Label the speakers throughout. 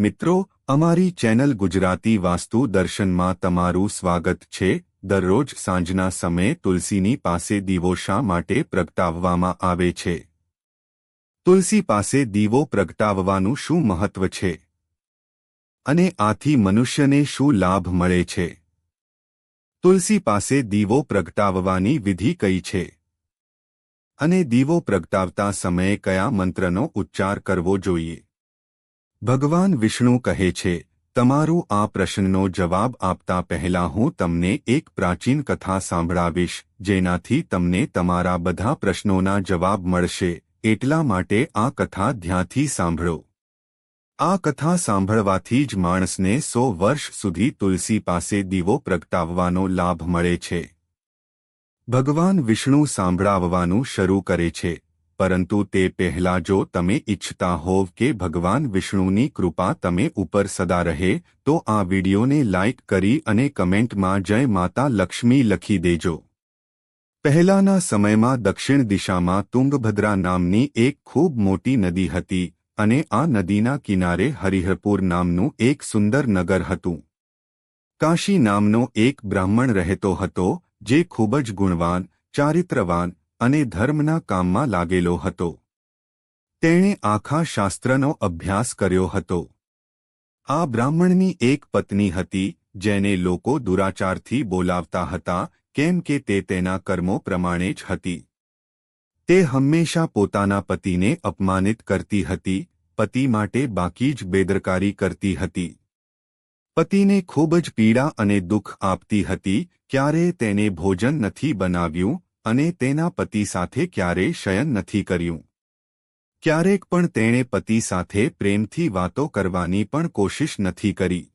Speaker 1: મિત્રો, અમારી ચેનલ ગુજરાતી વાસ્તુ દર્શનમાં તમારું સ્વાગત છે. દરરોજ સાંજના સમયે તુલસીની પાસે દીવો શા માટે પ્રગટાવવામાં આવે છે? તુલસી પાસે દીવો પ્રગટાવવાનું શું મહત્વ છે? અને આથી મનુષ્યને શું લાભ મળે છે? તુલસી પાસે દીવો પ્રગટાવવાની વિધિ કઈ છે? અને દીવો પ્રગટાવતા સમયે કયા મંત્રનો ઉચ્ચાર કરવો જોઈએ? ભગવાન વિષ્ણુ કહે છે, તમારું આ પ્રશ્નનો જવાબ આપતા પહેલા હું તમને એક પ્રાચીન કથા સાંભળાવીશ, જેનાથી તમને તમારા બધા પ્રશ્નોના જવાબ મળશે, એટલા માટે આ કથા ધ્યાનથી સાંભળો. આ કથા સાંભળવાથી જ માણસને સો વર્ષ સુધી તુલસી પાસે દીવો પ્રગટાવવાનો લાભ મળે છે. ભગવાન વિષ્ણુ સાંભળાવવાનું શરૂ કરે છે. પરંતુ તે પહેલા જો તમે ઇચ્છતા હોવ કે ભગવાન વિષ્ણુની કૃપા તમે ઉપર સદા રહે, તો આ વિડીયોને લાઇક કરી અને કમેન્ટમાં જય માતા લક્ષ્મી લખી દેજો. પહેલાના સમયમાં દક્ષિણ દિશામાં તુંગભદ્રા નામની એક ખૂબ મોટી નદી હતી અને આ નદીના કિનારે હરિહરપુર નામનું એક સુંદર નગર હતું. કાશી નામનો એક બ્રાહ્મણ રહેતો હતો, જે ખૂબ જ ગુણવાન, ચારિત્રવાન અને ધર્મના કામમાં લાગેલો હતો. તેણે આખા શાસ્ત્રનો અભ્યાસ કર્યો હતો. આ બ્રાહ્મણની એક પત્ની હતી, જેને લોકો દુરાચારથી બોલાવતા હતા, કેમ કે તે તેના કર્મો પ્રમાણે જ હતી. તે હંમેશા પોતાના પતિને અપમાનિત કરતી હતી, પતિ માટે બાકી જ બેદરકારી કરતી હતી. પતિને ખૂબ જ પીડા અને દુઃખ આપતી હતી, ક્યારે તેને ભોજન નથી બનાવ્યું અને તેના પતિ સાથે ક્યારેય શયન નથી કર્યું. ક્યારેક પણ તેણે પતિ સાથે પ્રેમથી વાતો કરવાની પણ કોશિશ નથી કરી.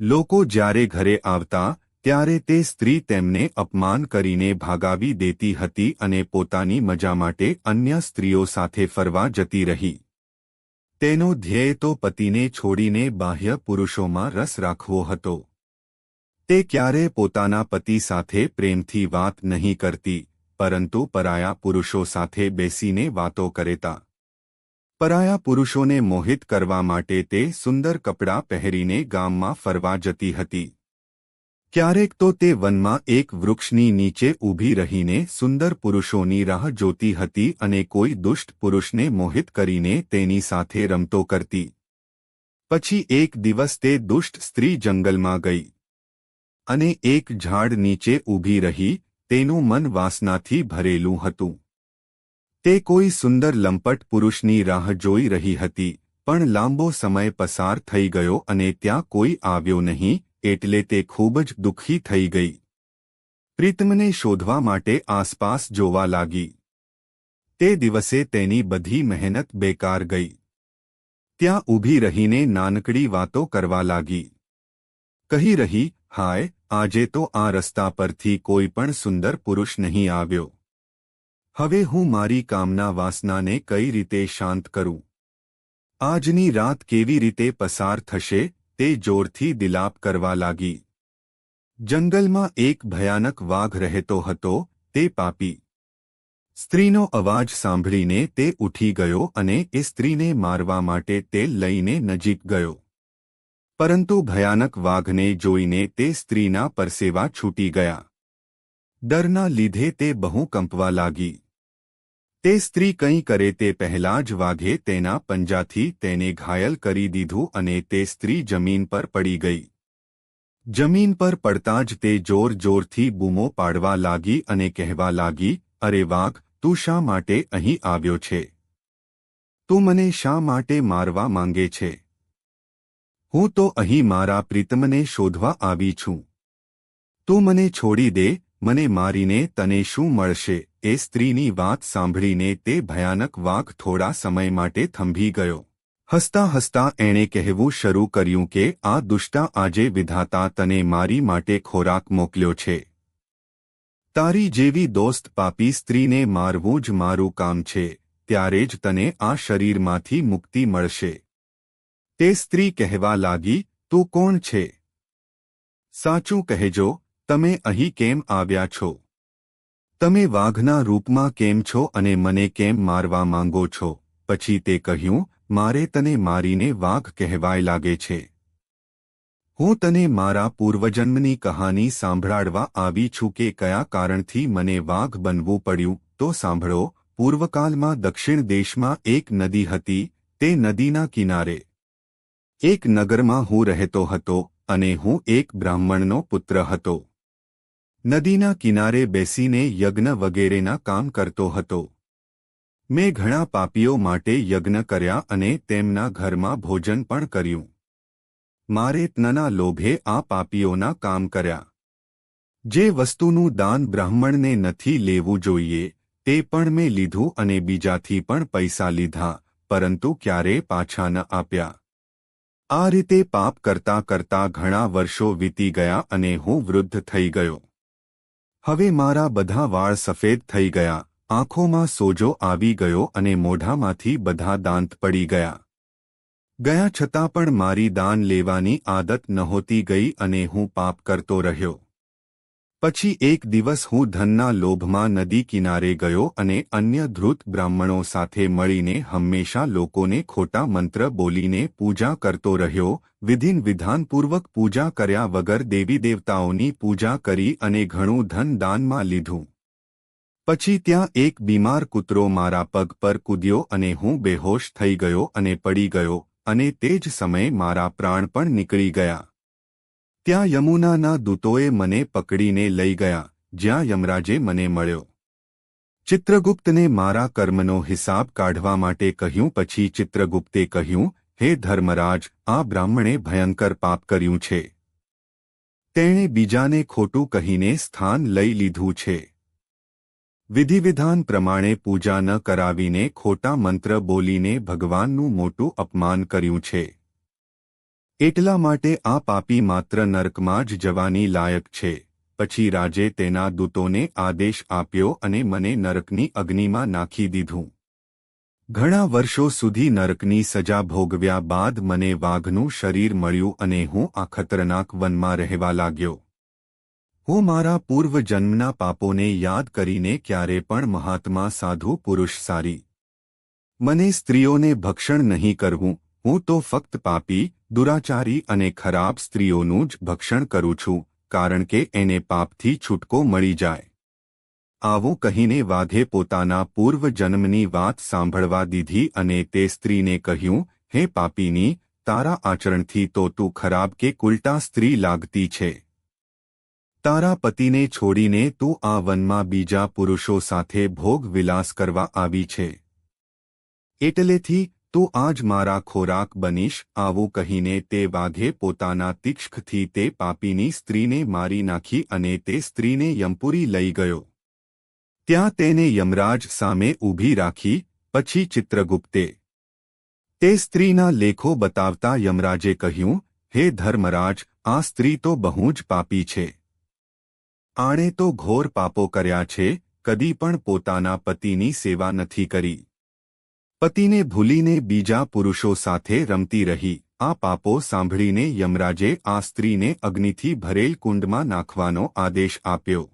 Speaker 1: લોકો જ્યારે ઘરે આવતા, ત્યારે તે સ્ત્રી તેમને અપમાન કરીને ભાગાવી દેતી હતી અને પોતાની મજા માટે અન્ય સ્ત્રીઓ સાથે ફરવા જતી રહી. તેનો ધ્યેય તો પતિને છોડીને બાહ્ય પુરુષોમાં રસ રાખવો હતો. તે ક્યારે પોતાના પતિ સાથે પ્રેમથી વાત નહીં કરતી, પરંતુ પરાયા પુરુષો સાથે બેસીને વાતો કરેતા. પરાયા પુરુષોને મોહિત કરવા માટે તે સુંદર કપડાં પહેરીને ગામમાં ફરવા જતી હતી. ક્યારેક તો તે વનમાં એક વૃક્ષની નીચે ઊભી રહીને સુંદર પુરુષોની રાહ જોતી હતી અને કોઈ દુષ્ટ પુરુષને મોહિત કરીને તેની સાથે રમતો કરતી. પછી એક દિવસ તે દુષ્ટ સ્ત્રી જંગલમાં ગઈ. અને એક ઝાડ નીચે ઊભી રહી, તેનું મન વાસનાથી ભરેલું હતું. તે કોઈ સુંદર લંપટ પુરુષની રાહ જોઈ રહી હતી, પણ લાંબો સમય પસાર થઈ ગયો અને ત્યાં કોઈ આવ્યો નહીં, એટલે તે ખૂબ જ દુઃખી થઈ ગઈ. પ્રીતમને શોધવા માટે આસપાસ જોવા લાગી. તે દિવસે તેની બધી મહેનત બેકાર ગઈ. ત્યાં ઊભી રહીને નાનકડી વાતો કરવા લાગી. કહી રહી હાય, આજે તો આ રસ્તા પરથી કોઈ પણ સુંદર પુરુષ નહીં આવ્યો. હવે હું મારી કામના વાસનાને કઈ રીતે શાંત કરું? આજની રાત કેવી રીતે પસાર થશે, તે જોરથી દિલાપ કરવા લાગી. જંગલમાં એક ભયાનક વાઘ રહેતો હતો, તે પાપી. સ્ત્રીનો અવાજ સાંભળીને તે ઉઠી ગયો અને એ સ્ત્રીને મારવા માટે તેલ લઈને નજીક ગયો. પરંતુ ભયાનક વાઘને જોઈને તે સ્ત્રીના પરસેવા છૂટી ગયા. ડરના લીધે તે બહુ કંપવા લાગી. તે સ્ત્રી કંઈ કરે તે પહેલાં જ વાઘે તેના પંજાથી તેને ઘાયલ કરી દીધું અને તે સ્ત્રી જમીન પર પડી ગઈ. જમીન પર પડતા જ તે જોર જોરથી બૂમો પાડવા લાગી અને કહેવા લાગી, અરે વાઘ, તું શા માટે અહીં આવ્યો છે? તું મને શા માટે મારવા માંગે છે? હું તો અહીં મારા પ્રીતમને શોધવા આવી છું. તું મને છોડી દે, મને મારીને તને શું મળશે? એ સ્ત્રીની વાત સાંભળીને તે ભયાનક વાઘ થોડા સમય માટે થંભી ગયો. હસતા હસતા એણે કહેવું શરૂ કર્યું કે, આ દુષ્ટા આજે વિધાતા તને મારી માટે ખોરાક મોકલ્યો છે. તારી જેવી દોસ્ત પાપી સ્ત્રીને મારવું જ મારું કામ છે. ત્યારે જ તને આ શરીરમાંથી મુક્તિ મળશે. તે સ્ત્રી કહેવા લાગી, તું કોણ છે? સાચું કહેજો, તમે અહીં કેમ આવ્યા છો? તમે વાઘના રૂપમાં કેમ છો અને મને કેમ મારવા માંગો છો? પછી તે કહ્યું, મારે તને મારીને વાઘ કહેવાય લાગે છે. હું તને મારા પૂર્વજન્મની કહાની સાંભળાડવા આવી છું કે કયા કારણથી મને વાઘ બનવું પડ્યું, તો સાંભળો, પૂર્વકાલમાં દક્ષિણ દેશમાં એક નદી હતી, તે નદીના કિનારે. એક નગરમાં હું રહેતો હતો અને હું એક બ્રાહ્મણનો પુત્ર હતો. નદીના કિનારે બેસીને યજ્ઞ વગેરેના કામ કરતો હતો. મેં ઘણા પાપીઓ માટે યજ્ઞ કર્યા અને તેમના ઘરમાં ભોજન પણ કર્યું. મારે તનના લોભે આ પાપીઓના કામ કર્યા. જે વસ્તુનું દાન બ્રાહ્મણને નથી લેવું જોઈએ, તે પણ મેં લીધું અને બીજાથી પણ પૈસા લીધા, પરંતુ ક્યારે પાછા ન આપ્યા. આ રીતે પાપ કરતા કરતા ઘણા વર્ષો વીતી ગયા અને હું વૃદ્ધ થઈ ગયો. હવે મારા બધા વાળ સફેદ થઈ ગયા, આંખોમાં સોજો આવી ગયો અને મોઢામાંથી બધા દાંત પડી ગયા. ગયા છતાં પણ મારી દાન લેવાની આદત નહોતી ગઈ અને હું પાપ કરતો રહ્યો. પછી એક દિવસ હું ધનના લોભમાં નદી કિનારે ગયો અને અન્ય ધૃત બ્રાહ્મણો સાથે મળીને હંમેશા લોકોને ખોટા મંત્ર બોલીને પૂજા કરતો રહ્યો, વિધિન વિધાનપૂર્વક પૂજા કર્યા વગર દેવી દેવતાઓની પૂજા કરી અને ઘણું ધન દાનમાં લીધું. પછી ત્યાં એક બીમાર કૂતરો મારા પગ પર કૂદ્યો અને હું બેહોશ થઈ ગયો અને પડી ગયો, અને તે જ સમયે મારા પ્રાણ પણ નીકળી ગયા. ત્યાં યમુનાના દૂતોએ મને પકડીને લઈ ગયા, જ્યાં યમરાજે મને મળ્યો. ચિત્રગુપ્તને મારા કર્મનો હિસાબ કાઢવા માટે કહ્યું, પછી ચિત્રગુપ્તે કહ્યું, હે ધર્મરાજ, આ બ્રાહ્મણે ભયંકર પાપ કર્યું છે. તેણે બીજાને ખોટું કહીને સ્થાન લઈ લીધું છે. વિધિવિધાન પ્રમાણે પૂજા ન કરાવીને ખોટા મંત્ર બોલીને ભગવાનનું મોટું અપમાન કર્યું છે. એટલા માટે આ પાપી માત્ર નરકમાં જ જવાની લાયક છે. પછી રાજે તેના દૂતોને આદેશ આપ્યો અને મને નરકની અગ્નિમાં નાખી દીધું. ઘણા વર્ષો સુધી નરકની સજા ભોગવ્યા બાદ મને વાઘનું શરીર મળ્યું અને હું આ ખતરનાક વનમાં રહેવા લાગ્યો. હું મારા પૂર્વજન્મના પાપોને યાદ કરીને ક્યારે પણ મહાત્મા સાધુ પુરુષ સારી. મને સ્ત્રીઓને ભક્ષણ નહીં કરવું, હું તો ફક્ત પાપી દુરાચારી અને ખરાબ સ્ત્રીઓનું જ ભક્ષણ કરું છું, કારણ કે એને પાપથી છૂટકો મળી જાય. આવું કહીને વાઘે પોતાના પૂર્વજન્મની વાત સાંભળવા દીધી અને તે સ્ત્રીને કહ્યું, હે પાપીની, તારા આચરણથી તો તું ખરાબ કે કુલટા સ્ત્રી લાગતી છે. તારા પતિને છોડીને તું આ વનમાં બીજા પુરુષો સાથે ભોગ વિલાસ કરવા આવી છે. એટલેથી તું આજ મારા ખોરાક બનીશ આવું કહીને તે વાઘે પોતાના તીક્ષથી તે પાપીની સ્ત્રીને મારી નાખી અને તે સ્ત્રીને યમપુરી લઈ ગયો ત્યાં તેને યમરાજ સામે ઊભી રાખી પછી ચિત્રગુપ્તે તે સ્ત્રીના લેખો બતાવતા યમરાજે કહ્યું હે ધર્મરાજ આ સ્ત્રી તો બહુ જ પાપી છે આણે તો ઘોર પાપો કર્યા છે કદી પણ પોતાના પતિની સેવા નથી કરી પતિને ભૂલીને બીજા પુરુષો સાથે રમતી રહી. આ પાપો સાંભળીને યમરાજે આ સ્ત્રીને અગ્નિથી ભરેલ કુંડમાં નાખવાનો આદેશ આપ્યો.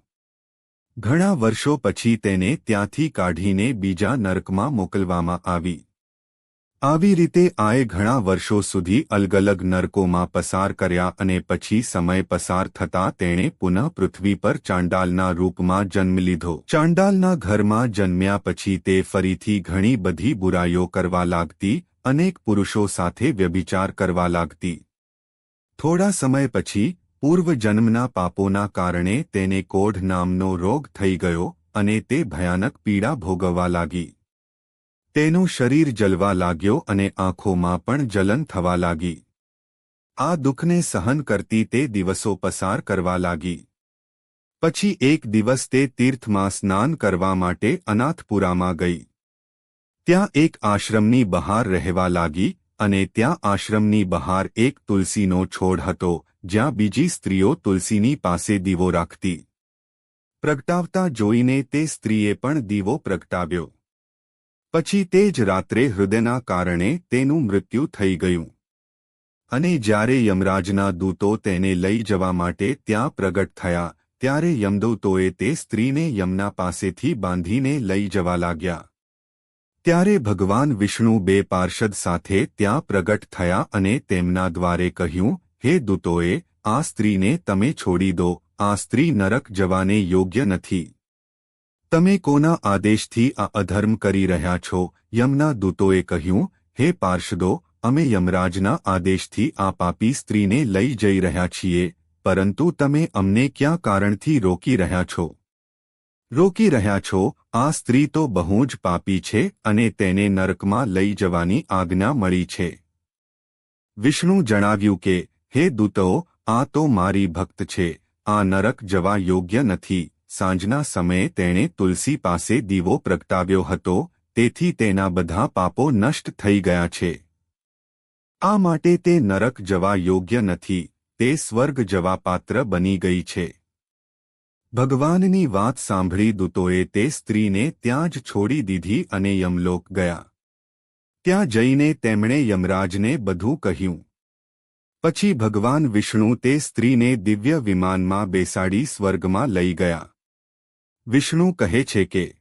Speaker 1: ઘણા વર્ષો પછી તેને ત્યાંથી કાઢીને બીજા નરકમાં મોકલવામાં આવી. આવી રીતે આએ ઘણા વર્ષો સુધી અલગ અલગ નરકોમાં પસાર કર્યા અને પછી સમય પસાર થતાં તેણે પુનઃ પૃથ્વી પર ચાંડાલના રૂપમાં જન્મ લીધો. ચાંડાલના ઘરમાં જન્મ્યા પછી તે ફરીથી ઘણી બધી બુરાઈઓ કરવા લાગતી, અનેક પુરુષો સાથે વ્યભિચાર કરવા લાગતી. થોડા સમય પછી પૂર્વજન્મના પાપોના કારણે તેને કોઢ નામનો રોગ થઈ ગયો અને તે ભયાનક પીડા ભોગવવા લાગી. તેનું શરીર જલવા લાગ્યો અને આંખોમાં પણ જલન થવા લાગી. આ દુઃખને સહન કરતી તે દિવસો પસાર કરવા લાગી. પછી એક દિવસ તે તીર્થમાં સ્નાન કરવા માટે અનાથપુરામાં ગઈ. ત્યાં એક આશ્રમની બહાર રહેવા લાગી અને ત્યાં આશ્રમની બહાર એક તુલસીનો છોડ હતો, જ્યાં બીજી સ્ત્રીઓ તુલસીની પાસે દીવો રાખતી. પ્રગટાવતા જોઈને તે સ્ત્રીએ પણ દીવો પ્રગટાવ્યો. પછી તે જ રાત્રે હૃદયના કારણે તેનું મૃત્યુ થઈ ગયું. અને જ્યારે યમરાજના દૂતો તેને લઈ જવા માટે ત્યાં પ્રગટ થયા, ત્યારે યમદૂતોએ તે સ્ત્રીને યમના પાસેથી બાંધીને લઈ જવા લાગ્યા. ત્યારે ભગવાન વિષ્ણુ બે પાર્ષદ સાથે ત્યાં પ્રગટ થયા અને તેમના દ્વારે કહ્યું, હે દૂતોએ, આ સ્ત્રીને તમે છોડી દો, આ સ્ત્રી નરક જવાને યોગ્ય નથી. તમે કોના આદેશથી આ અધર્મ કરી રહ્યા છો? યમના દૂતોએ કહ્યું, હે પાર્ષદો, અમે યમરાજના આદેશથી આ પાપી સ્ત્રીને લઈ જઈ રહ્યા છીએ, પરંતુ તમે અમને ક્યાં કારણથી રોકી રહ્યા છો? રોકી રહ્યા છો? આ સ્ત્રી તો બહુ જ પાપી છે અને તેને નરકમાં લઈ જવાની આજ્ઞા મળી છે. વિષ્ણુ જણાવ્યું કે, હે દૂતો, આ તો મારી ભક્ત છે, આ નરક જવા યોગ્ય નથી સાંજના સમયે તેણે તુલસી પાસે દીવો પ્રગટાવ્યો હતો, તેથી તેના બધા પાપો નષ્ટ થઈ ગયા છે. આ માટે તે નરક જવા યોગ્ય નથી, તે સ્વર્ગ જવા પાત્ર બની ગઈ છે. ભગવાનની વાત સાંભળી દૂતોએ તે સ્ત્રીને ત્યાં જ છોડી દીધી અને યમલોક ગયા. ત્યાં જઈને તેમણે યમરાજને બધું કહ્યું. પછી ભગવાન વિષ્ણુ તે સ્ત્રીને દિવ્ય વિમાનમાં બેસાડી સ્વર્ગમાં લઈ ગયા. વિષ્ણુ કહે છે કે,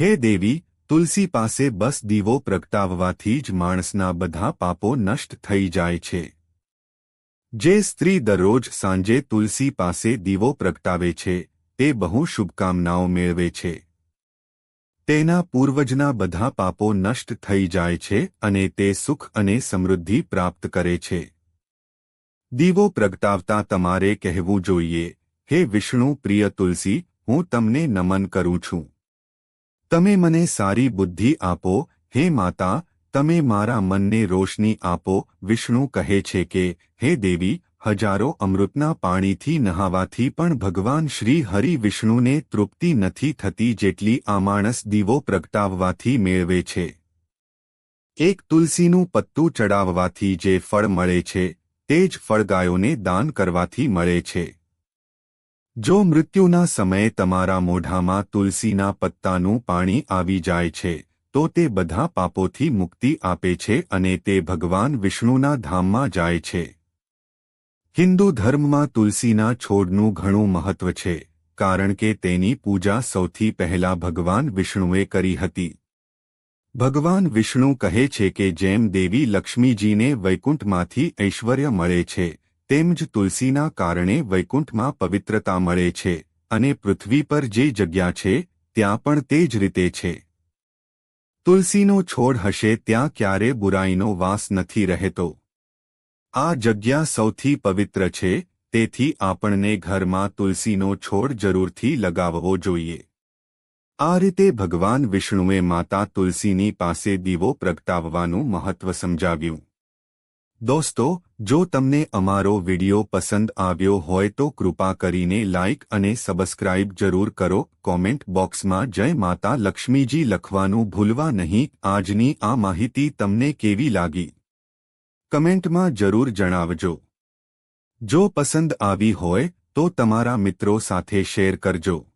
Speaker 1: હે દેવી, તુલસી પાસે બસ દીવો પ્રગટાવવાથી જ માણસના બધા પાપો નષ્ટ થઈ જાય છે. જે સ્ત્રી દરરોજ સાંજે તુલસી પાસે દીવો પ્રગટાવે છે, તે બહુ શુભકામનાઓ મેળવે છે. તેના પૂર્વજના બધા પાપો નષ્ટ થઈ જાય છે અને તે સુખ અને સમૃદ્ધિ પ્રાપ્ત કરે છે. દીવો પ્રગટાવતા તમારે કહેવું જોઈએ, હે વિષ્ણુ, પ્રિય તુલસી હું તમને નમન કરું છું. તમે મને સારી બુદ્ધિ આપો, હે માતા, તમે મારા મનને રોશની આપો, વિષ્ણુ કહે છે કે, હે દેવી, હજારો અમૃતના પાણીથી નહાવાથી પણ ભગવાન શ્રી હરિ વિષ્ણુને તૃપ્તિ નથી થતી જેટલી આ માણસ દીવો પ્રગટાવવાથી મેળવે છે. એક તુલસીનું પત્તું ચડાવવાથી જે ફળ મળે છે, તે જ ફળગાયોને દાન કરવાથી મળે છે. જો મૃત્યુના સમયે તમારા મોઢામાં તુલસીના પત્તાનું પાણી આવી જાય છે, તો તે બધા પાપોથી મુક્તિ આપે છે અને તે ભગવાન વિષ્ણુના ધામમાં જાય છે. હિન્દુ ધર્મમાં તુલસીના છોડનું ઘણું મહત્વ છે, કારણ કે તેની પૂજા સૌથી પહેલા ભગવાન વિષ્ણુએ કરી હતી. ભગવાન વિષ્ણુ કહે છે કે જેમ દેવી લક્ષ્મીજીને વૈકુંઠમાંથી ઐશ્વર્ય મળે છે તેમ જ તુલસીના કારણે વૈકુંઠમાં પવિત્રતા મળે છે અને પૃથ્વી પર જે જગ્યા છે, ત્યાં પણ તે જ રીતે છે. તુલસીનો છોડ હશે ત્યાં ક્યારે બુરાઈનો વાસ નથી રહેતો. આ જગ્યા સૌથી પવિત્ર છે, તેથી આપણને ઘરમાં તુલસીનો છોડ જરૂરથી લગાવવો જોઈએ. આ રીતે ભગવાન વિષ્ણુએ માતા તુલસીની પાસે દીવો પ્રગટાવવાનું મહત્વ સમજાવ્યું. દોસ્તો, જો તમને અમારો વિડિયો પસંદ આવ્યો હોય તો કૃપા કરીને લાઇક અને સબસ્ક્રાઇબ જરૂર કરો. કોમેન્ટ બોક્સમાં જય માતા લક્ષ્મીજી લખવાનું ભૂલવા નહીં. આજની આ માહિતી તમને કેવી લાગી? કમેન્ટમાં જરૂર જણાવજો. જો પસંદ આવી હોય તો તમારા મિત્રો સાથે શેર કરજો.